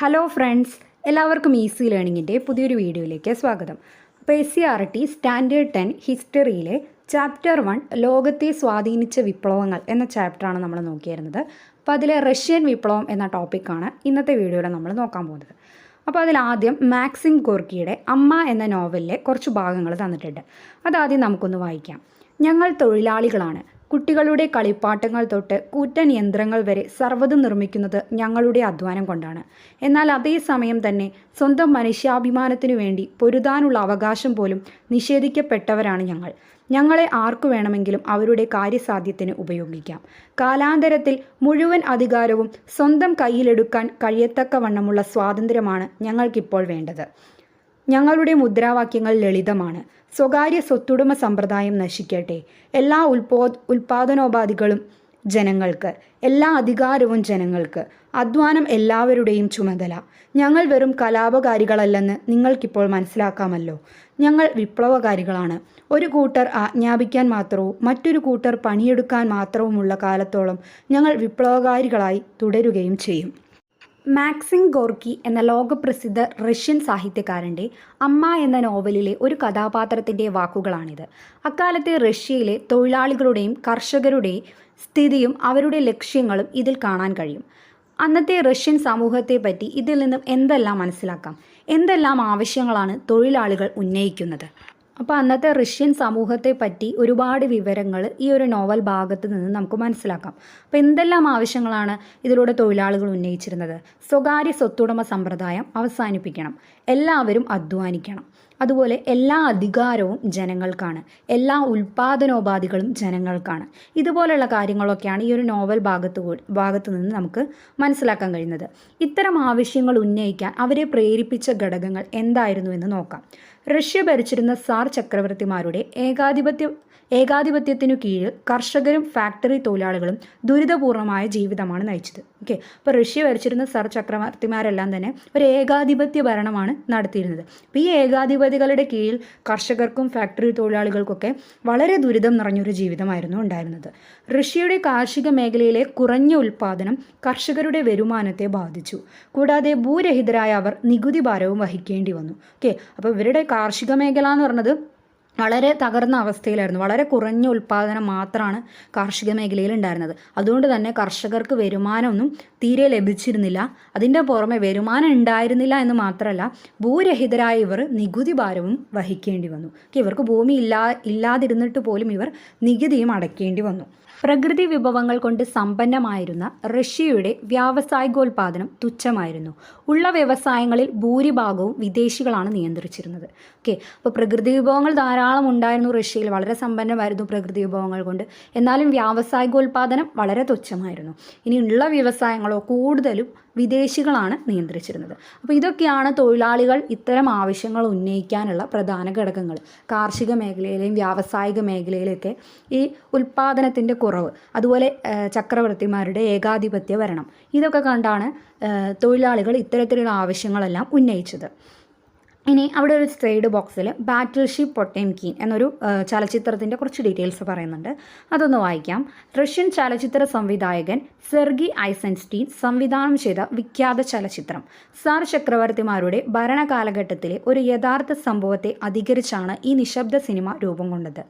Hello friends എല്ലാവർക്കും easy ലേണിങ്ങിന്റെ പുതിയൊരു വീഡിയോയിലേക്ക് സ്വാഗതം. അപ്പോൾ S C R T standard ten ഹിസ്റ്ററിയിലെ chapter one ലോകത്തെ സ്വാധീനിച്ച വിപ്ലവങ്ങൾ എന്ന ചാപ്റ്ററാണ് നമ്മൾ നോക്കിയിരുന്നത്. അപ്പോൾ അതിലെ റഷ്യൻ വിപ്ലവം എന്ന ടോപ്പിക്കാണ് ഇന്നത്തെ വീഡിയോയിൽ നമ്മൾ നോക്കാൻ പോകുന്നത്. അപ്പോൾ അതിൽ ആദ്യം മാക്സിം ഗോർക്കിയുടെ അമ്മ എന്ന നോവലിലെ കുറച്ച് ഭാഗങ്ങൾ തന്നിട്ടുണ്ട്. അതാദ്യം നമുക്കൊന്ന് വായിക്കാം. ഞങ്ങൾ തൊഴിലാളികളാണ്. കുട്ടികളുടെ കളിപ്പാട്ടങ്ങൾ തൊട്ട് കൂറ്റൻ യന്ത്രങ്ങൾ വരെ സർവതും നിർമ്മിക്കുന്നത് ഞങ്ങളുടെ അധ്വാനം കൊണ്ടാണ്. എന്നാൽ അതേസമയം തന്നെ സ്വന്തം മനുഷ്യാഭിമാനത്തിനു വേണ്ടി പൊരുതാനുള്ള അവകാശം പോലും നിഷേധിക്കപ്പെട്ടവരാണ് ഞങ്ങൾ. ഞങ്ങളെ ആർക്കു വേണമെങ്കിലും അവരുടെ കാര്യസാധ്യത്തിന് ഉപയോഗിക്കാം. കാലാന്തരത്തിൽ മുഴുവൻ അധികാരവും സ്വന്തം കയ്യിലെടുക്കാൻ കഴിയത്തക്കവണ്ണമുള്ള സ്വാതന്ത്ര്യമാണ് ഞങ്ങൾക്കിപ്പോൾ വേണ്ടത്. ഞങ്ങളുടെ മുദ്രാവാക്യങ്ങൾ ലളിതമാണ്. സ്വകാര്യ സ്വത്തുടമ സമ്പ്രദായം നശിക്കട്ടെ. എല്ലാ ഉൽപോ ഉൽപാദനോപാധികളും ജനങ്ങൾക്ക് എല്ലാ അധികാരവും ജനങ്ങൾക്ക് അധ്വാനം എല്ലാവരുടെയും ചുമതല. ഞങ്ങൾ വെറും കലാപകാരികളല്ലെന്ന് നിങ്ങൾക്കിപ്പോൾ മനസ്സിലാക്കാമല്ലോ. ഞങ്ങൾ വിപ്ലവകാരികളാണ്. ഒരു കൂട്ടർ ആജ്ഞാപിക്കാൻ മാത്രവും മറ്റൊരു കൂട്ടർ പണിയെടുക്കാൻ മാത്രവുമുള്ള കാലത്തോളം ഞങ്ങൾ വിപ്ലവകാരികളായി തുടരുകയും ചെയ്യും. മാക്സിം ഗോർക്കി എന്ന ലോകപ്രസിദ്ധ റഷ്യൻ സാഹിത്യകാരന്റെ അമ്മ എന്ന നോവലിലെ ഒരു കഥാപാത്രത്തിന്റെ വാക്കുകളാണിത്. അക്കാലത്തെ റഷ്യയിലെ തൊഴിലാളികളുടെയും കർഷകരുടെയും സ്ഥിതിയും അവരുടെ ലക്ഷ്യങ്ങളും ഇതിൽ കാണാൻ കഴിയും. അന്നത്തെ റഷ്യൻ സമൂഹത്തെ പറ്റി ഇതിൽ നിന്നും എന്തെല്ലാം മനസ്സിലാക്കാം? എന്തെല്ലാം ആവശ്യങ്ങളാണ് തൊഴിലാളികൾ ഉന്നയിക്കുന്നത്? അപ്പോൾ അന്നത്തെ റഷ്യൻ സമൂഹത്തെ പറ്റി ഒരുപാട് വിവരങ്ങൾ ഈ ഒരു നോവൽ ഭാഗത്ത് നിന്ന് നമുക്ക് മനസ്സിലാക്കാം. അപ്പോൾ എന്തെല്ലാം ആവശ്യങ്ങളാണ് ഇതിലൂടെ തൊഴിലാളികൾ ഉന്നയിച്ചിരുന്നത്? സ്വകാര്യ സ്വത്തുടമ സമ്പ്രദായം അവസാനിപ്പിക്കണം. എല്ലാവരും അധ്വാനിക്കണം. അതുപോലെ എല്ലാ അധികാരവും ജനങ്ങൾക്കാണ്. എല്ലാ ഉൽപാദനോപാധികളും ജനങ്ങൾക്കാണ്. ഇതുപോലുള്ള കാര്യങ്ങളൊക്കെയാണ് ഈ ഒരു നോവൽ ഭാഗത്ത് ഭാഗത്തു നിന്ന് നമുക്ക് മനസ്സിലാക്കാൻ കഴിയുന്നത്. ഇത്തരം ആവശ്യങ്ങൾ ഉന്നയിക്കാൻ അവരെ പ്രേരിപ്പിച്ച ഘടകങ്ങൾ എന്തായിരുന്നു എന്ന് നോക്കാം. റഷ്യ ഭരിച്ചിരുന്ന സാർ ചക്രവർത്തിമാരുടെ ഏകാധിപത്യ ഏകാധിപത്യത്തിനു കീഴിൽ കർഷകരും ഫാക്ടറി തൊഴിലാളികളും ദുരിതപൂർണമായ ജീവിതമാണ് നയിച്ചത്. ഓക്കെ അപ്പോൾ റഷ്യ ഭരിച്ചിരുന്ന സർ ചക്രവർത്തിമാരെല്ലാം തന്നെ ഒരു ഏകാധിപത്യ ഭരണമാണ് നടത്തിയിരുന്നത്. അപ്പോൾ ഈ ഏകാധിപതികളുടെ കീഴിൽ കർഷകർക്കും ഫാക്ടറി തൊഴിലാളികൾക്കൊക്കെ വളരെ ദുരിതം നിറഞ്ഞൊരു ജീവിതമായിരുന്നു ഉണ്ടായിരുന്നത്. റഷ്യയുടെ കാർഷിക മേഖലയിലെ കുറഞ്ഞ ഉൽപ്പാദനം കർഷകരുടെ വരുമാനത്തെ ബാധിച്ചു. കൂടാതെ ഭൂരഹിതരായ അവർ നികുതി ഭാരവും വഹിക്കേണ്ടി വന്നു. ഓക്കെ അപ്പോൾ ഇവരുടെ കാർഷിക മേഖല എന്ന് പറഞ്ഞത് വളരെ തകർന്ന അവസ്ഥയിലായിരുന്നു. വളരെ കുറഞ്ഞ ഉൽപ്പാദനം മാത്രമാണ് കാർഷിക മേഖലയിൽ ഉണ്ടായിരുന്നത്. അതുകൊണ്ട് തന്നെ കർഷകർക്ക് വരുമാനമൊന്നും തീരെ ലഭിച്ചിരുന്നില്ല. അതിന്റെ പുറമെ വരുമാനം ഉണ്ടായിരുന്നില്ല എന്ന് മാത്രമല്ല ഭൂരഹിതരായ ഇവർ നികുതി ഭാരവും വഹിക്കേണ്ടി വന്നു. ഇവർക്ക് ഭൂമി ഇല്ലാ ഇല്ലാതിരുന്നിട്ട് പോലും ഇവർ നികുതിയും അടയ്ക്കേണ്ടി വന്നു. പ്രകൃതി വിഭവങ്ങൾ കൊണ്ട് സമ്പന്നമായിരുന്ന റഷ്യയുടെ വ്യാവസായികോൽപാദനം തുച്ഛമായിരുന്നു. ഉള്ള വ്യവസായങ്ങളിൽ ഭൂരിഭാഗവും വിദേശികളാണ് നിയന്ത്രിച്ചിരുന്നത്. ഓക്കെ അപ്പോൾ പ്രകൃതി വിഭവങ്ങൾ ധാരാളം ഉണ്ടായിരുന്നു റഷ്യയിൽ. വളരെ സമ്പന്നമായിരുന്നു പ്രകൃതി വിഭവങ്ങൾ കൊണ്ട്. എന്നാലും വ്യാവസായികോൽപാദനം വളരെ തുച്ഛമായിരുന്നു. ഇനി ഉള്ള വ്യവസായങ്ങളോ കൂടുതലും വിദേശികളാണ് നിയന്ത്രിച്ചിരുന്നത്. അപ്പോൾ ഇതൊക്കെയാണ് തൊഴിലാളികൾ ഇത്തരം ആവശ്യങ്ങൾ ഉന്നയിക്കാനുള്ള പ്രധാന ഘടകങ്ങൾ. കാർഷിക മേഖലയിലെയും വ്യാവസായിക മേഖലയിലൊക്കെ ഈ ഉൽപ്പാദനത്തിന്റെ കുറവ് അതുപോലെ ചക്രവർത്തിമാരുടെ ഏകാധിപത്യ ഭരണം ഇതൊക്കെ കണ്ടാണ് തൊഴിലാളികൾ ഇത്തരത്തിലുള്ള ആവശ്യങ്ങളെല്ലാം ഉന്നയിച്ചത്. ഇനി അവിടെ ഒരു സ്ട്രൈഡ് ബോക്സിൽ ബാറ്റിൽ ഷിപ്പ് പൊട്ടേംകീൻ എന്നൊരു ചലച്ചിത്രത്തിന്റെ കുറച്ച് ഡീറ്റെയിൽസ് പറയുന്നുണ്ട്. അതൊന്ന് വായിക്കാം. റഷ്യൻ ചലച്ചിത്ര സംവിധായകൻ സെർഗി ഐസൻസ്റ്റീൻ സംവിധാനം ചെയ്ത വിഖ്യാത ചലച്ചിത്രം. സാർ ചക്രവർത്തിമാരുടെ ഭരണകാലഘട്ടത്തിലെ ഒരു യഥാർത്ഥ സംഭവത്തെ അധികരിച്ചാണ് ഈ നിശബ്ദ സിനിമ രൂപം കൊണ്ടത്.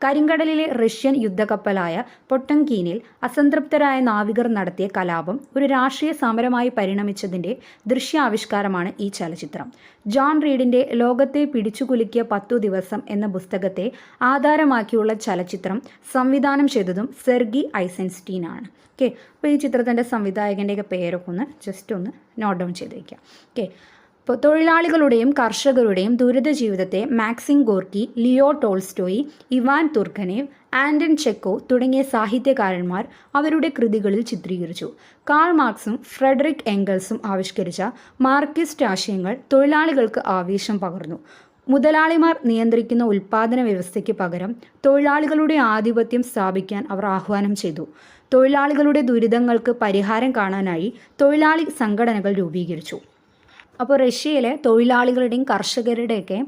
കരിങ്കടലിലെ റഷ്യൻ യുദ്ധക്കപ്പലായ പൊട്ടങ്കീനിൽ അസംതൃപ്തരായ നാവികർ നടത്തിയ കലാപം ഒരു രാഷ്ട്രീയ സമരമായി പരിണമിച്ചതിന്റെ ദൃശ്യാവിഷ്കാരമാണ് ഈ ചലച്ചിത്രം. ജോൺ റീഡിന്റെ ലോകത്തെ പിടിച്ചുകുലുക്കിയ പത്തു ദിവസം എന്ന പുസ്തകത്തെ ആധാരമാക്കിയുള്ള ചലച്ചിത്രം സംവിധാനം ചെയ്തതും സെർഗി ഐസൻസ്റ്റീൻ ആണ് ഓക്കെ അപ്പോൾ ഈ ചിത്രത്തിന്റെ സംവിധായകന്റെയൊക്കെ പേരൊക്കെ ഒന്ന് ജസ്റ്റ് ഒന്ന് നോട്ട് ഡൗൺ ചെയ്ത് വയ്ക്കാം ഓക്കെ തൊഴിലാളികളുടെയും കർഷകരുടെയും ദുരിത ജീവിതത്തെ Maxim Gorky Leo Tolstoy Ivan Turgenev Anton Chekhov തുടങ്ങിയ സാഹിത്യകാരന്മാർ അവരുടെ കൃതികളിൽ ചിത്രീകരിച്ചു. കാൾ മാർക്സും ഫ്രെഡറിക് എംഗൽസും ആവിഷ്കരിച്ച മാർക്കിസ്റ്റ് ആശയങ്ങൾ തൊഴിലാളികൾക്ക് ആവേശം പകർന്നു. മുതലാളിമാർ നിയന്ത്രിക്കുന്ന ഉൽപ്പാദന വ്യവസ്ഥയ്ക്ക് പകരം തൊഴിലാളികളുടെ ആധിപത്യം സ്ഥാപിക്കാൻ അവർ ആഹ്വാനം ചെയ്തു. തൊഴിലാളികളുടെ ദുരിതങ്ങൾക്ക് പരിഹാരം കാണാനായി തൊഴിലാളി സംഘടനകൾ രൂപീകരിച്ചു. അപ്പോൾ റഷ്യയിലെ തൊഴിലാളികളുടെയും കർഷകരുടെയൊക്കെ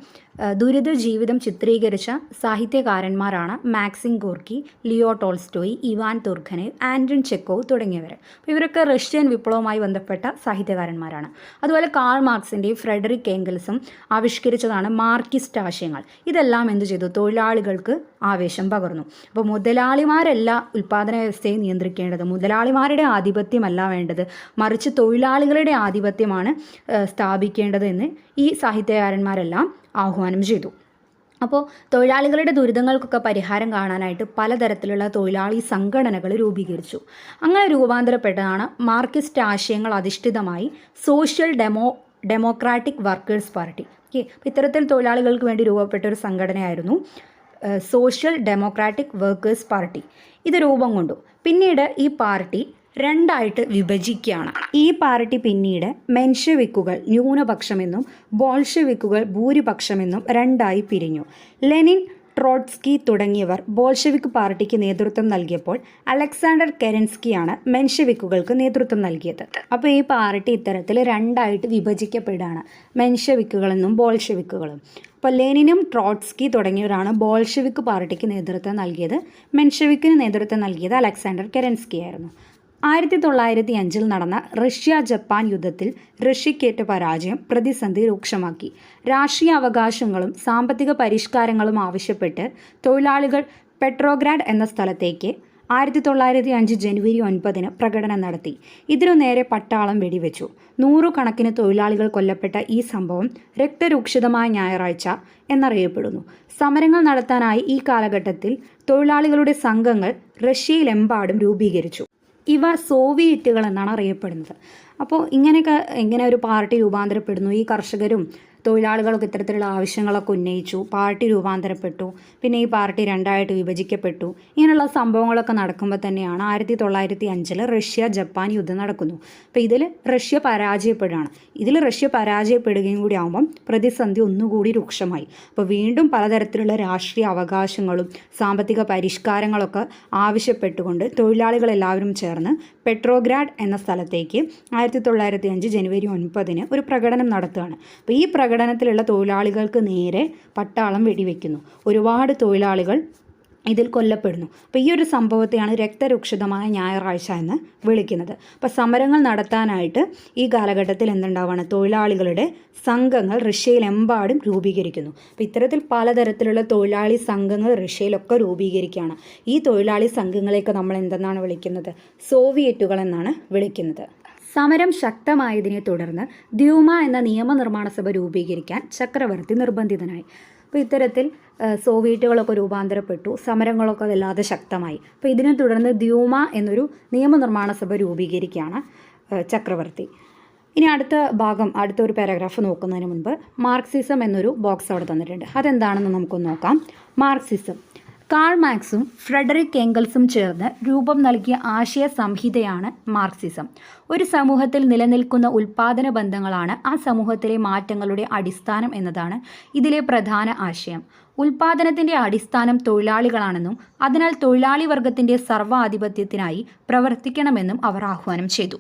ദുരിത ജീവിതം ചിത്രീകരിച്ച സാഹിത്യകാരന്മാരാണ് Maxim Gorky Leo Tolstoy Ivan Turgenev ആൻഡ്രൻ Chekhov തുടങ്ങിയവർ ഇവരൊക്കെ റഷ്യൻ വിപ്ലവവുമായി ബന്ധപ്പെട്ട സാഹിത്യകാരന്മാരാണ്. അതുപോലെ കാൾ മാർക്സിന്റെയും ഫ്രെഡറിക് ഏംഗൽസും ആവിഷ്കരിച്ചതാണ് മാർക്കിസ്റ്റ് ആശയങ്ങൾ. ഇതെല്ലാം എന്തു ചെയ്തു? തൊഴിലാളികൾക്ക് ആവേശം പകർന്നു. അപ്പോൾ മുതലാളിമാരല്ല ഉൽപ്പാദന വ്യവസ്ഥയെ നിയന്ത്രിക്കേണ്ടത്. മുതലാളിമാരുടെ ആധിപത്യമല്ല വേണ്ടത്. മറിച്ച് തൊഴിലാളികളുടെ ആധിപത്യമാണ് സ്ഥാപിക്കേണ്ടത് എന്ന് ഈ സാഹിത്യകാരന്മാരെല്ലാം ആഹ്വാനം ചെയ്തു. അപ്പോൾ തൊഴിലാളികളുടെ ദുരിതങ്ങൾക്കൊക്കെ പരിഹാരം കാണാനായിട്ട് പലതരത്തിലുള്ള തൊഴിലാളി സംഘടനകൾ രൂപീകരിച്ചു. അങ്ങനെ രൂപാന്തരപ്പെട്ടതാണ് മാർക്സിസ്റ്റ് ആശയങ്ങൾ അധിഷ്ഠിതമായി social demo democratic workers party. Okay ഇത്തരത്തിൽ തൊഴിലാളികൾക്ക് വേണ്ടി രൂപപ്പെട്ട ഒരു സംഘടനയായിരുന്നു സോഷ്യൽ ഡെമോക്രാറ്റിക് വർക്കേഴ്സ് പാർട്ടി. ഇത് രൂപം കൊണ്ടു. പിന്നീട് ഈ പാർട്ടി രണ്ടായിട്ട് വിഭജിക്കുകയാണ്. ഈ പാർട്ടി പിന്നീട് മെൻഷവിക്കുകൾ ന്യൂനപക്ഷമെന്നും ബോൾഷവിക്കുകൾ ഭൂരിപക്ഷമെന്നും രണ്ടായി പിരിഞ്ഞു. ലെനിൻ ട്രോട്സ്കി തുടങ്ങിയവർ ബോൾഷെവിക് പാർട്ടിക്ക് നേതൃത്വം നൽകിയപ്പോൾ അലക്സാണ്ടർ കെരൻസ്കിയാണ് മെൻഷവിക്കുകൾക്ക് നേതൃത്വം നൽകിയത്. അപ്പോൾ ഈ പാർട്ടി ഇത്തരത്തിൽ രണ്ടായിട്ട് വിഭജിക്കപ്പെടുകയാണ്. മെൻഷവിക്കുകളെന്നും ബോൾഷവിക്കുകളും. അപ്പോൾ ലെനിനും ട്രോട്സ്കി തുടങ്ങിയവരാണ് ബോൾഷെവിക് പാർട്ടിക്ക് നേതൃത്വം നൽകിയത്. മെൻഷവിക്കിന് നേതൃത്വം നൽകിയത് അലക്സാണ്ടർ കെരൻസ്കി ആയിരുന്നു ആയിരത്തി തൊള്ളായിരത്തി അഞ്ചിൽ നടന്ന റഷ്യ ജപ്പാൻ യുദ്ധത്തിൽ റഷ്യക്കേറ്റ പരാജയം പ്രതിസന്ധി രൂക്ഷമാക്കി. രാഷ്ട്രീയ അവകാശങ്ങളും സാമ്പത്തിക പരിഷ്കാരങ്ങളും ആവശ്യപ്പെട്ട് തൊഴിലാളികൾ പെട്രോഗ്രാഡ് എന്ന സ്ഥലത്തേക്ക് ആയിരത്തി തൊള്ളായിരത്തി അഞ്ച് ജനുവരി ഒൻപതിന് പ്രകടനം നടത്തി. ഇതിനു നേരെ പട്ടാളം വെടിവെച്ചു. നൂറുകണക്കിന് തൊഴിലാളികൾ കൊല്ലപ്പെട്ട ഈ സംഭവം രക്തരൂക്ഷിതമായ ഞായറാഴ്ച എന്നറിയപ്പെടുന്നു. സമരങ്ങൾ നടത്താനായി ഈ കാലഘട്ടത്തിൽ തൊഴിലാളികളുടെ സംഘങ്ങൾ റഷ്യയിലെമ്പാടും രൂപീകരിച്ചു. ഇവ സോവിയറ്റുകൾ എന്നാണ് അറിയപ്പെടുന്നത്. അപ്പോൾ ഇങ്ങനെയൊക്കെ എങ്ങനെ ഒരു പാർട്ടി രൂപാന്തരപ്പെടുന്നു. ഈ കർഷകരും തൊഴിലാളികളൊക്കെ ഇത്തരത്തിലുള്ള ആവശ്യങ്ങളൊക്കെ ഉന്നയിച്ചു പാർട്ടി രൂപാന്തരപ്പെട്ടു പിന്നെ ഈ പാർട്ടി രണ്ടായിട്ട് വിഭജിക്കപ്പെട്ടു. ഇങ്ങനെയുള്ള സംഭവങ്ങളൊക്കെ നടക്കുമ്പോൾ തന്നെയാണ് ആയിരത്തി തൊള്ളായിരത്തി അഞ്ചിൽ റഷ്യ ജപ്പാൻ യുദ്ധം നടക്കുന്നു. അപ്പോൾ ഇതിൽ റഷ്യ പരാജയപ്പെടുകയാണ്. ഇതിൽ റഷ്യ പരാജയപ്പെടുകയും കൂടി ആകുമ്പം പ്രതിസന്ധി ഒന്നുകൂടി രൂക്ഷമായി. അപ്പോൾ വീണ്ടും പലതരത്തിലുള്ള രാഷ്ട്രീയ അവകാശങ്ങളും സാമ്പത്തിക പരിഷ്കാരങ്ങളൊക്കെ ആവശ്യപ്പെട്ടുകൊണ്ട് തൊഴിലാളികളെല്ലാവരും ചേർന്ന് പെട്രോഗ്രാഡ് എന്ന സ്ഥലത്തേക്ക് ആയിരത്തി തൊള്ളായിരത്തി അഞ്ച് ജനുവരി ഒൻപതിന് ഒരു പ്രകടനം നടത്തുകയാണ്. അപ്പോൾ ഈ പ്രകടനത്തിലുള്ള തൊഴിലാളികൾക്ക് നേരെ പട്ടാളം വെടിവെക്കുന്നു. ഒരുപാട് തൊഴിലാളികൾ ഇതിൽ കൊല്ലപ്പെടുന്നു. അപ്പോൾ ഈ ഒരു സംഭവത്തെയാണ് രക്തരൂക്ഷിതമായ ഞായറാഴ്ച എന്ന് വിളിക്കുന്നത്. അപ്പോൾ സമരങ്ങൾ നടത്താനായിട്ട് ഈ കാലഘട്ടത്തിൽ എന്തുണ്ടാവുകയാണ് തൊഴിലാളികളുടെ സംഘങ്ങൾ റഷ്യയിലെമ്പാടും രൂപീകരിക്കുന്നു. അപ്പോൾ ഇത്തരത്തിൽ പലതരത്തിലുള്ള തൊഴിലാളി സംഘങ്ങൾ റഷ്യയിലൊക്കെ രൂപീകരിക്കുകയാണ്. ഈ തൊഴിലാളി സംഘങ്ങളെയൊക്കെ നമ്മൾ എന്തെന്നാണ് വിളിക്കുന്നത്? സോവിയറ്റുകൾ എന്നാണ് വിളിക്കുന്നത്. സമരം ശക്തമായതിനെ തുടർന്ന് ദ്യൂമ എന്ന നിയമനിർമ്മാണ സഭ രൂപീകരിക്കാൻ ചക്രവർത്തി നിർബന്ധിതനായി. അപ്പോൾ ഇത്തരത്തിൽ സോവിയറ്റുകളൊക്കെ രൂപാന്തരപ്പെട്ടു സമരങ്ങളൊക്കെ വല്ലാതെ ശക്തമായി. അപ്പോൾ ഇതിനെ തുടർന്ന് ദ്യൂമ എന്നൊരു നിയമനിർമ്മാണ സഭ രൂപീകരിക്കുകയാണ് ചക്രവർത്തി. ഇനി അടുത്ത ഭാഗം അടുത്ത ഒരു പാരഗ്രാഫ് നോക്കുന്നതിന് മുൻപ് മാർക്സിസം എന്നൊരു ബോക്സ് അവിടെ തന്നിട്ടുണ്ട്. അതെന്താണെന്ന് നമുക്കൊന്ന് നോക്കാം. മാർക്സിസം. കാൾ മാക്സും ഫ്രെഡറിക് എംഗൽസും ചേർന്ന് രൂപം നൽകിയ ആശയ സംഹിതയാണ് മാർക്സിസം. ഒരു സമൂഹത്തിൽ നിലനിൽക്കുന്ന ഉൽപാദന ബന്ധങ്ങളാണ് ആ സമൂഹത്തിലെ മാറ്റങ്ങളുടെ അടിസ്ഥാനം എന്നതാണ് ഇതിലെ പ്രധാന ആശയം. ഉൽപാദനത്തിന്റെ അടിസ്ഥാനം തൊഴിലാളികളാണെന്നും അതിനാൽ തൊഴിലാളി വർഗത്തിന്റെ സർവാധിപത്യത്തിനായി പ്രവർത്തിക്കണമെന്നും അവർ ആഹ്വാനം ചെയ്തു.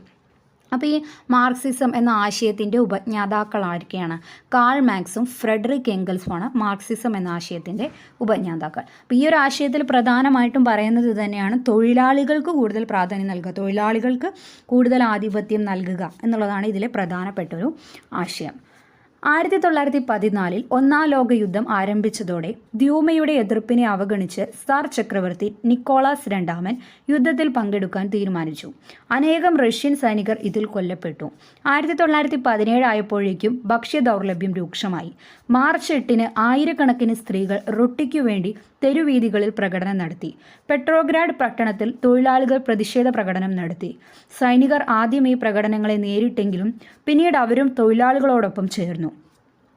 അപ്പോൾ ഈ മാർക്സിസം എന്ന ആശയത്തിന്റെ ഉപജ്ഞാതാക്കളായിരിക്കുകയാണ് കാൾ മാക്സും ഫ്രെഡറിക് എംഗൽസുമാണ് മാർക്സിസം എന്ന ആശയത്തിന്റെ ഉപജ്ഞാതാക്കൾ. അപ്പോൾ ഈ ഒരു ആശയത്തിൽ പ്രധാനമായിട്ടും പറയുന്നത് തന്നെയാണ്. തൊഴിലാളികൾക്ക് കൂടുതൽ പ്രാധാന്യം നൽകുക തൊഴിലാളികൾക്ക് കൂടുതൽ ആധിപത്യം നൽകുക എന്നുള്ളതാണ് ഇതിലെ പ്രധാനപ്പെട്ട ഒരു ആശയം. ആയിരത്തി തൊള്ളായിരത്തി പതിനാലിൽ ഒന്നാം ലോകയുദ്ധം ആരംഭിച്ചതോടെ ദ്യൂമയുടെ എതിർപ്പിനെ അവഗണിച്ച് സാർ ചക്രവർത്തി നിക്കോളാസ് രണ്ടാമൻ യുദ്ധത്തിൽ പങ്കെടുക്കാൻ തീരുമാനിച്ചു. അനേകം റഷ്യൻ സൈനികർ ഇതിൽ കൊല്ലപ്പെട്ടു. ആയിരത്തി തൊള്ളായിരത്തി പതിനേഴ് ആയപ്പോഴേക്കും ഭക്ഷ്യ ദൗർലഭ്യം രൂക്ഷമായി. മാർച്ച് എട്ടിന് ആയിരക്കണക്കിന് സ്ത്രീകൾ റൊട്ടിക്കു വേണ്ടി തെരുവീതികളിൽ പ്രകടനം നടത്തി. പെട്രോഗ്രാഡ് പട്ടണത്തിൽ തൊഴിലാളികൾ പ്രതിഷേധ പ്രകടനം നടത്തി. സൈനികർ ആദ്യം ഈ പ്രകടനങ്ങളെ നേരിട്ടെങ്കിലും പിന്നീട് അവരും തൊഴിലാളികളോടൊപ്പം ചേർന്നു.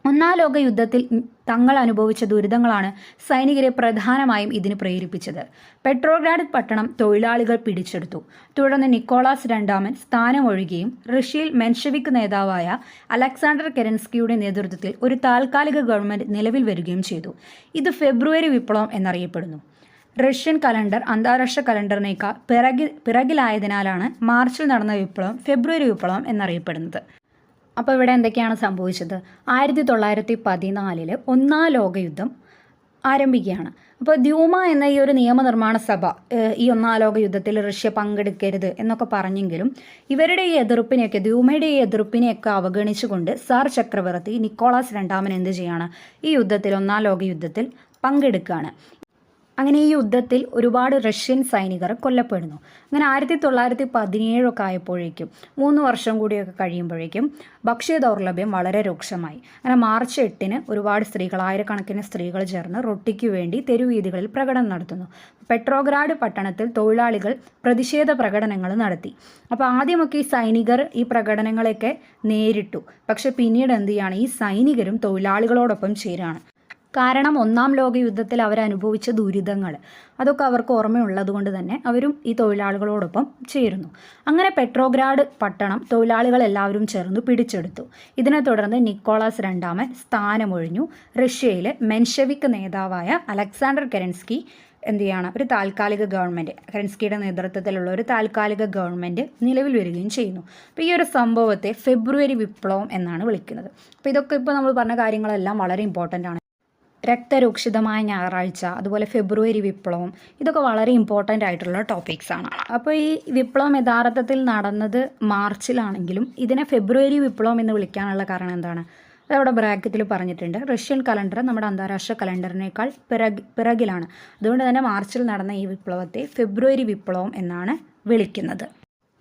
ഒന്നാം ലോക യുദ്ധത്തിൽ തങ്ങൾ അനുഭവിച്ച ദുരിതങ്ങളാണ് സൈനികരെ പ്രധാനമായും ഇതിന് പ്രേരിപ്പിച്ചത്. പെട്രോഗ്രാഡ് പട്ടണം തൊഴിലാളികൾ പിടിച്ചെടുത്തു. തുടർന്ന് നിക്കോളാസ് രണ്ടാമൻ സ്ഥാനമൊഴിയുകയും റഷ്യയിൽ മെൻഷവിക് നേതാവായ അലക്സാണ്ടർ കെരൻസ്കിയുടെ നേതൃത്വത്തിൽ ഒരു താൽക്കാലിക ഗവൺമെന്റ് നിലവിൽ വരികയും ചെയ്തു. ഇത് ഫെബ്രുവരി വിപ്ലവം എന്നറിയപ്പെടുന്നു. റഷ്യൻ കലണ്ടർ അന്താരാഷ്ട്ര കലണ്ടറിനേക്കാൾ പിറകിൽ പിറകിലായതിനാലാണ് മാർച്ചിൽ നടന്ന വിപ്ലവം ഫെബ്രുവരി വിപ്ലവം എന്നറിയപ്പെടുന്നത്. അപ്പോൾ ഇവിടെ എന്തൊക്കെയാണ് സംഭവിച്ചത്? ആയിരത്തി തൊള്ളായിരത്തി പതിനാലിൽ ഒന്നാം ലോകയുദ്ധം ആരംഭിക്കുകയാണ്. അപ്പോൾ ദ്യൂമ എന്ന ഈ ഒരു നിയമനിർമ്മാണ സഭ ഈ ഒന്നാം ലോക യുദ്ധത്തിൽ റഷ്യ പങ്കെടുക്കരുത് എന്നൊക്കെ പറഞ്ഞെങ്കിലും ഇവരുടെ ഈ എതിർപ്പിനെയൊക്കെ ദ്യൂമയുടെ ഈ എതിർപ്പിനെയൊക്കെ അവഗണിച്ചുകൊണ്ട് സാർ ചക്രവർത്തി നിക്കോളാസ് രണ്ടാമൻ എന്ത് ചെയ്യാണ്? ഈ യുദ്ധത്തിൽ ഒന്നാം ലോക യുദ്ധത്തിൽ പങ്കെടുക്കുകയാണ്. അങ്ങനെ ഈ യുദ്ധത്തിൽ ഒരുപാട് റഷ്യൻ സൈനികർ കൊല്ലപ്പെടുന്നു. അങ്ങനെ ആയിരത്തി തൊള്ളായിരത്തി പതിനേഴൊക്കെ ആയപ്പോഴേക്കും മൂന്ന് വർഷം കൂടിയൊക്കെ കഴിയുമ്പോഴേക്കും ഭക്ഷ്യ ദൗർലഭ്യം വളരെ രൂക്ഷമായി. അങ്ങനെ മാർച്ച് എട്ടിന് ഒരുപാട് സ്ത്രീകൾ ആയിരക്കണക്കിന് സ്ത്രീകൾ ചേർന്ന് റൊട്ടിക്ക് വേണ്ടി തെരുവീതികളിൽ പ്രകടനം നടത്തുന്നു. പെട്രോഗ്രാഡ് പട്ടണത്തിൽ തൊഴിലാളികൾ പ്രതിഷേധ പ്രകടനങ്ങൾ നടത്തി. അപ്പോൾ ആദ്യമൊക്കെ ഈ സൈനികർ ഈ പ്രകടനങ്ങളെയൊക്കെ നേരിട്ടു. പക്ഷെ പിന്നീട് എന്ത് ചെയ്യാണ്? ഈ സൈനികരും തൊഴിലാളികളോടൊപ്പം ചേരുകയാണ്. കാരണം ഒന്നാം ലോക യുദ്ധത്തിൽ അവരനുഭവിച്ച ദുരിതങ്ങൾ അതൊക്കെ അവർക്ക് ഓർമ്മയുള്ളത് കൊണ്ട് തന്നെ അവരും ഈ തൊഴിലാളികളോടൊപ്പം ചേരുന്നു. അങ്ങനെ പെട്രോഗ്രാഡ് പട്ടണം തൊഴിലാളികൾ എല്ലാവരും ചേർന്ന് പിടിച്ചെടുത്തു. ഇതിനെ തുടർന്ന് നിക്കോളാസ് രണ്ടാമൻ സ്ഥാനമൊഴിഞ്ഞു. റഷ്യയിലെ മെൻഷവിക് നേതാവായ അലക്സാണ്ടർ കെരൻസ്കി എന്ത് ചെയ്യാണ് ഒരു താൽക്കാലിക ഗവൺമെന്റ് കെരൻസ്കിയുടെ നേതൃത്വത്തിലുള്ള ഒരു താൽക്കാലിക ഗവൺമെന്റ് നിലവിൽ വരികയും ചെയ്യുന്നു. അപ്പോൾ ഈ ഒരു സംഭവത്തെ ഫെബ്രുവരി വിപ്ലവം എന്നാണ് വിളിക്കുന്നത്. അപ്പോൾ ഇതൊക്കെ ഇപ്പോൾ നമ്മൾ പറഞ്ഞ കാര്യങ്ങളെല്ലാം വളരെ ഇമ്പോർട്ടന്റ് ആണ്. രക്തരൂക്ഷിതമായ ഞായറാഴ്ച അതുപോലെ ഫെബ്രുവരി വിപ്ലവം ഇതൊക്കെ വളരെ ഇമ്പോർട്ടന്റ് ആയിട്ടുള്ള ടോപ്പിക്സ് ആണ്. അപ്പോൾ ഈ വിപ്ലവം യഥാർത്ഥത്തിൽ നടന്നത് മാർച്ചിലാണെങ്കിലും ഇതിനെ ഫെബ്രുവരി വിപ്ലവം എന്ന് വിളിക്കാനുള്ള കാരണം എന്താണ്? അതവിടെ ബ്രാക്കറ്റിൽ പറഞ്ഞിട്ടുണ്ട്. റഷ്യൻ കലണ്ടർ നമ്മുടെ അന്താരാഷ്ട്ര കലണ്ടറിനേക്കാൾ പിറക് പിറകിലാണ്. അതുകൊണ്ട് തന്നെ മാർച്ചിൽ നടന്ന ഈ വിപ്ലവത്തെ ഫെബ്രുവരി വിപ്ലവം എന്നാണ് വിളിക്കുന്നത്.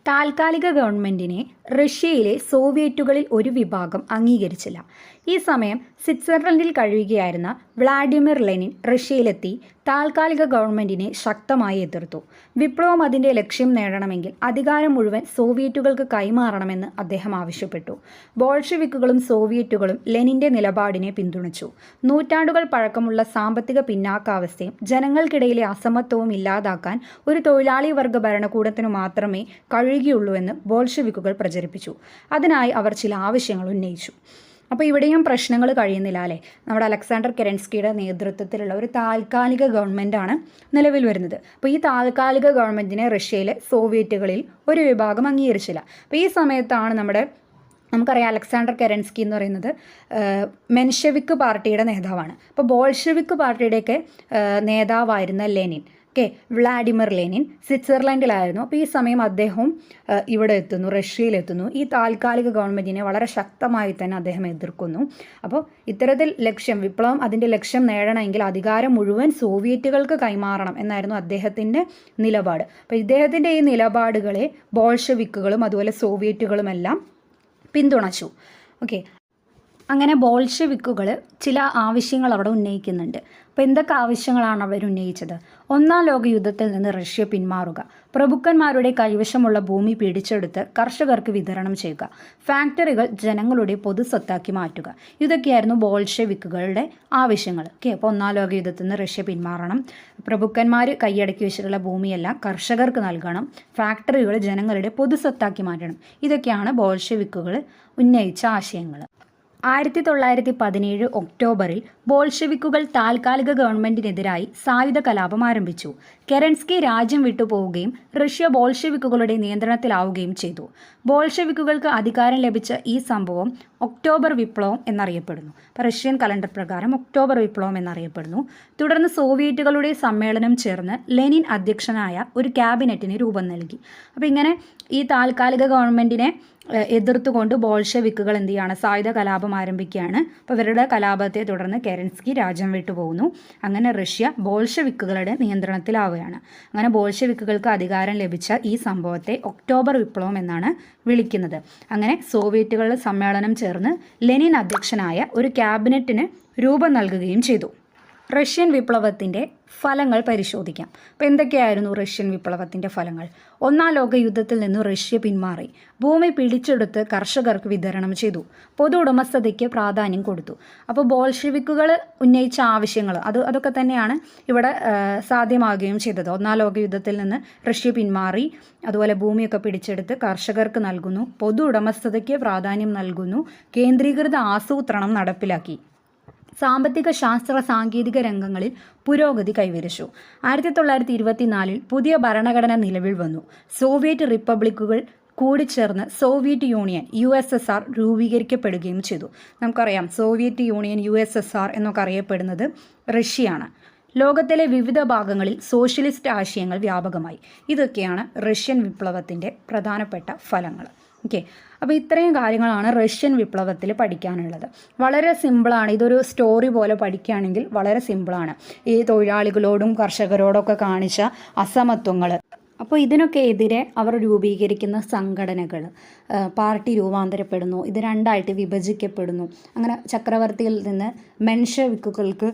താൽക്കാലിക ഗവൺമെന്റിനെ റഷ്യയിലെ സോവിയറ്റുകളിൽ ഒരു വിഭാഗം അംഗീകരിച്ചില്ല. ഈ സമയം സ്വിറ്റ്സർലൻഡിൽ കഴിയുകയായിരുന്ന വ്ളാഡിമിർ ലെനിൻ റഷ്യയിലെത്തി താൽക്കാലിക ഗവൺമെന്റിനെ ശക്തമായി എതിർത്തു. വിപ്ലവം അതിന്റെ ലക്ഷ്യം നേടണമെങ്കിൽ അധികാരം മുഴുവൻ സോവിയറ്റുകൾക്ക് കൈമാറണമെന്ന് അദ്ദേഹം ആവശ്യപ്പെട്ടു. ബോൾഷെവിക്കുകളും സോവിയറ്റുകളും ലെനിന്റെ നിലപാടിനെ പിന്തുണച്ചു. നൂറ്റാണ്ടുകൾ പഴക്കമുള്ള സാമ്പത്തിക പിന്നാക്കാവസ്ഥയും ജനങ്ങൾക്കിടയിലെ അസമത്വവും ഇല്ലാതാക്കാൻ ഒരു തൊഴിലാളി വർഗ ഭരണകൂടത്തിനു മാത്രമേ കഴിയുകയുള്ളൂ എന്ന് ബോൾഷവിക്കുകൾ പ്രചരിപ്പിച്ചു. അതിനായി അവർ ചില ആവശ്യങ്ങൾ ഉന്നയിച്ചു. അപ്പോൾ ഇവിടെയും പ്രശ്നങ്ങൾ കഴിയുന്നില്ല അല്ലേ? നമ്മുടെ അലക്സാണ്ടർ കെരൻസ്കിയുടെ നേതൃത്വത്തിലുള്ള ഒരു താൽക്കാലിക ഗവൺമെന്റാണ് നിലവിൽ വരുന്നത്. അപ്പോൾ ഈ താൽക്കാലിക ഗവൺമെന്റിനെ റഷ്യയിലെ സോവിയറ്റുകളിൽ ഒരു വിഭാഗം അംഗീകരിച്ചില്ല. അപ്പോൾ ഈ സമയത്താണ് നമ്മുടെ നമുക്കറിയാം അലക്സാണ്ടർ കെരൻസ്കി എന്ന് പറയുന്നത് മെൻഷെവിക്ക് മെൻഷെവിക് പാർട്ടിയുടെ നേതാവാണ്. അപ്പോൾ ബോൾഷെവിക് പാർട്ടിയുടെയൊക്കെ നേതാവായിരുന്ന ലെനിൻ. ഓക്കെ വ്ളാഡിമിർ ലെനിൻ സ്വിറ്റ്സർലൻഡിലായിരുന്നു. അപ്പോൾ ഈ സമയം അദ്ദേഹവും ഇവിടെ എത്തുന്നു റഷ്യയിലെത്തുന്നു. ഈ താൽക്കാലിക ഗവൺമെന്റിനെ വളരെ ശക്തമായി തന്നെ അദ്ദേഹം എതിർക്കുന്നു. അപ്പോൾ ഇത്തരത്തിൽ ലക്ഷ്യം വിപ്ലവം അതിന്റെ ലക്ഷ്യം നേടണമെങ്കിൽ അധികാരം മുഴുവൻ സോവിയറ്റുകൾക്ക് കൈമാറണം എന്നായിരുന്നു അദ്ദേഹത്തിന്റെ നിലപാട്. അപ്പോൾ ഇദ്ദേഹത്തിന്റെ ഈ നിലപാടുകളെ ബോൾഷവിക്കുകളും അതുപോലെ സോവിയറ്റുകളുമെല്ലാം പിന്തുണച്ചു. ഓക്കെ. അങ്ങനെ ബോൾഷെവിക്കുകൾ ചില ആവശ്യങ്ങൾ അവിടെ ഉന്നയിക്കുന്നുണ്ട്. അപ്പോൾ എന്തൊക്കെ ആവശ്യങ്ങളാണ് അവർ ഉന്നയിച്ചത്? ഒന്നാം ലോക യുദ്ധത്തിൽ നിന്ന് റഷ്യ പിന്മാറുക. പ്രഭുക്കന്മാരുടെ കൈവശമുള്ള ഭൂമി പിടിച്ചെടുത്ത് കർഷകർക്ക് വിതരണം ചെയ്യുക. ഫാക്ടറികൾ ജനങ്ങളുടെ പൊതുസ്വത്താക്കി മാറ്റുക. ഇതൊക്കെയായിരുന്നു ബോൾഷെവിക്കുകളുടെ ആവശ്യങ്ങൾ. ഓക്കെ അപ്പോൾ ഒന്നാം ലോക യുദ്ധത്തിൽ നിന്ന് റഷ്യ പിന്മാറണം. പ്രഭുക്കന്മാർ കൈയടക്കി വെച്ചിട്ടുള്ള ഭൂമിയെല്ലാം കർഷകർക്ക് നൽകണം. ഫാക്ടറികൾ ജനങ്ങളുടെ പൊതുസ്വത്താക്കി മാറ്റണം. ഇതൊക്കെയാണ് ബോൾഷെവിക്കുകൾ ഉന്നയിച്ച ആശയങ്ങൾ. ആയിരത്തി തൊള്ളായിരത്തി പതിനേഴ് ഒക്ടോബറിൽ ബോൾഷെവിക്കുകൾ താൽക്കാലിക ഗവൺമെന്റിനെതിരായി സായുധ കലാപം ആരംഭിച്ചു. കെരൻസ്കി രാജ്യം വിട്ടുപോവുകയും റഷ്യ ബോൾഷെവിക്കുകളുടെ നിയന്ത്രണത്തിലാവുകയും ചെയ്തു. ബോൾഷെവിക്കുകൾക്ക് അധികാരം ലഭിച്ച ഈ സംഭവം ഒക്ടോബർ വിപ്ലവം എന്നറിയപ്പെടുന്നു. റഷ്യൻ കലണ്ടർ പ്രകാരം ഒക്ടോബർ വിപ്ലവം എന്നറിയപ്പെടുന്നു. തുടർന്ന് സോവിയറ്റുകളുടെ സമ്മേളനം ചേർന്ന് ലെനിൻ അധ്യക്ഷനായ ഒരു ക്യാബിനറ്റിന് രൂപം നൽകി. അപ്പോൾ ഇങ്ങനെ ഈ താൽക്കാലിക ഗവൺമെന്റിനെ എതിർത്തുകൊണ്ട് ബോൾഷെവിക്കുകൾ എന്ത് ചെയ്യുകയാണ് സായുധ കലാപം ആരംഭിക്കുകയാണ്. അപ്പോൾ ഇവരുടെ കലാപത്തെ തുടർന്ന് കെരൻസ്കി രാജ്യം വിട്ടു പോകുന്നു. അങ്ങനെ റഷ്യ ബോൾഷെവിക്കുകളുടെ നിയന്ത്രണത്തിലാവുകയാണ്. അങ്ങനെ ബോൾഷെവിക്കുകൾക്ക് അധികാരം ലഭിച്ച ഈ സംഭവത്തെ ഒക്ടോബർ വിപ്ലവം എന്നാണ് വിളിക്കുന്നത്. അങ്ങനെ സോവിയറ്റുകളുടെ സമ്മേളനം ചേർന്ന് ലെനിൻ അധ്യക്ഷനായ ഒരു ക്യാബിനറ്റിന് രൂപം നൽകുകയും ചെയ്തു. റഷ്യൻ വിപ്ലവത്തിന്റെ ഫലങ്ങൾ പരിശോധിക്കാം. അപ്പോൾ എന്തൊക്കെയായിരുന്നു റഷ്യൻ വിപ്ലവത്തിന്റെ ഫലങ്ങൾ? ഒന്നാം ലോക യുദ്ധത്തിൽ നിന്ന് റഷ്യ പിന്മാറി. ഭൂമി പിടിച്ചെടുത്ത് കർഷകർക്ക് വിതരണം ചെയ്തു. പൊതു ഉടമസ്ഥതയ്ക്ക് പ്രാധാന്യം കൊടുത്തു. അപ്പോൾ ബോൾഷെവിക്കുകൾ ഉന്നയിച്ച ആവശ്യങ്ങൾ അത് അതൊക്കെ തന്നെയാണ് ഇവിടെ സാധ്യമാകുകയും ചെയ്തത്. ഒന്നാം ലോക യുദ്ധത്തിൽ നിന്ന് റഷ്യ പിന്മാറി. അതുപോലെ ഭൂമിയൊക്കെ പിടിച്ചെടുത്ത് കർഷകർക്ക് നൽകുന്നു. പൊതു ഉടമസ്ഥതയ്ക്ക് പ്രാധാന്യം നൽകുന്നു. കേന്ദ്രീകൃത ആസൂത്രണം നടപ്പിലാക്കി. സാമ്പത്തിക ശാസ്ത്ര സാങ്കേതിക രംഗങ്ങളിൽ പുരോഗതി കൈവരിച്ചു. ആയിരത്തി തൊള്ളായിരത്തി ഇരുപത്തിനാലിൽ പുതിയ ഭരണഘടന നിലവിൽ വന്നു. സോവിയറ്റ് റിപ്പബ്ലിക്കുകൾ കൂടിച്ചേർന്ന് Soviet Union U S S R രൂപീകരിക്കപ്പെടുകയും ചെയ്തു. നമുക്കറിയാം Soviet Union U S S R എന്നൊക്കെ അറിയപ്പെടുന്നത് റഷ്യയാണ്. ലോകത്തിലെ വിവിധ ഭാഗങ്ങളിൽ സോഷ്യലിസ്റ്റ് ആശയങ്ങൾ വ്യാപകമായി. ഇതൊക്കെയാണ് റഷ്യൻ വിപ്ലവത്തിന്റെ പ്രധാനപ്പെട്ട ഫലങ്ങൾ. ഓക്കെ അപ്പോൾ ഇത്രയും കാര്യങ്ങളാണ് റഷ്യൻ വിപ്ലവത്തിൽ പഠിക്കാനുള്ളത്. വളരെ സിമ്പിളാണ് ഇതൊരു സ്റ്റോറി പോലെ പഠിക്കുകയാണെങ്കിൽ വളരെ സിമ്പിളാണ് ഈ തൊഴിലാളികളോടും കർഷകരോടൊക്കെ കാണിച്ച അസമത്വങ്ങൾ അപ്പോൾ ഇതിനൊക്കെ എതിരെ അവർ രൂപീകരിക്കുന്ന സംഘടനകൾ പാർട്ടി രൂപാന്തരപ്പെടുന്നു ഇത് രണ്ടായിട്ട് വിഭജിക്കപ്പെടുന്നു. അങ്ങനെ ചക്രവർത്തിയിൽ നിന്ന് മെൻഷവിക്കുകൾക്ക്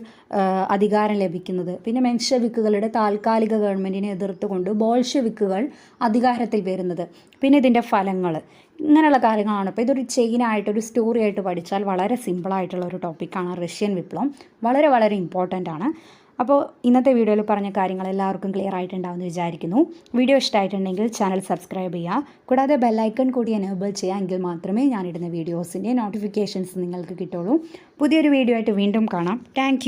അധികാരം ലഭിക്കുന്നത്. പിന്നെ മെൻഷവിക്കുകളുടെ താൽക്കാലിക ഗവൺമെന്റിനെ എതിർത്തുകൊണ്ട് ബോൾഷവിക്കുകൾ അധികാരത്തിൽ വരുന്നത്. പിന്നെ ഇതിന്റെ ഫലങ്ങൾ. ഇങ്ങനെയുള്ള കാര്യങ്ങളാണ്. അപ്പോൾ ഇതൊരു ചെയിനായിട്ട് ഒരു സ്റ്റോറി ആയിട്ട് പഠിച്ചാൽ വളരെ സിമ്പിളായിട്ടുള്ള ഒരു ടോപ്പിക്കാണ് റഷ്യൻ വിപ്ലവം. വളരെ വളരെ ഇമ്പോർട്ടന്റ് ആണ് അപ്പോൾ ഇന്നത്തെ വീഡിയോയിൽ പറഞ്ഞ കാര്യങ്ങൾ എല്ലാവർക്കും ക്ലിയർ ആയിട്ടുണ്ടാവുമെന്ന് വിചാരിക്കുന്നു. വീഡിയോ ഇഷ്ടമായിട്ടുണ്ടെങ്കിൽ ചാനൽ സബ്സ്ക്രൈബ് ചെയ്യുക. കൂടാതെ ബെല്ലൈക്കൺ കൂടി എനേബിൾ ചെയ്യുക എങ്കിൽ മാത്രമേ ഞാനിടുന്ന വീഡിയോസിന്റെ നോട്ടിഫിക്കേഷൻസ് നിങ്ങൾക്ക് കിട്ടുള്ളൂ പുതിയൊരു വീഡിയോ ആയിട്ട് വീണ്ടും കാണാം. താങ്ക്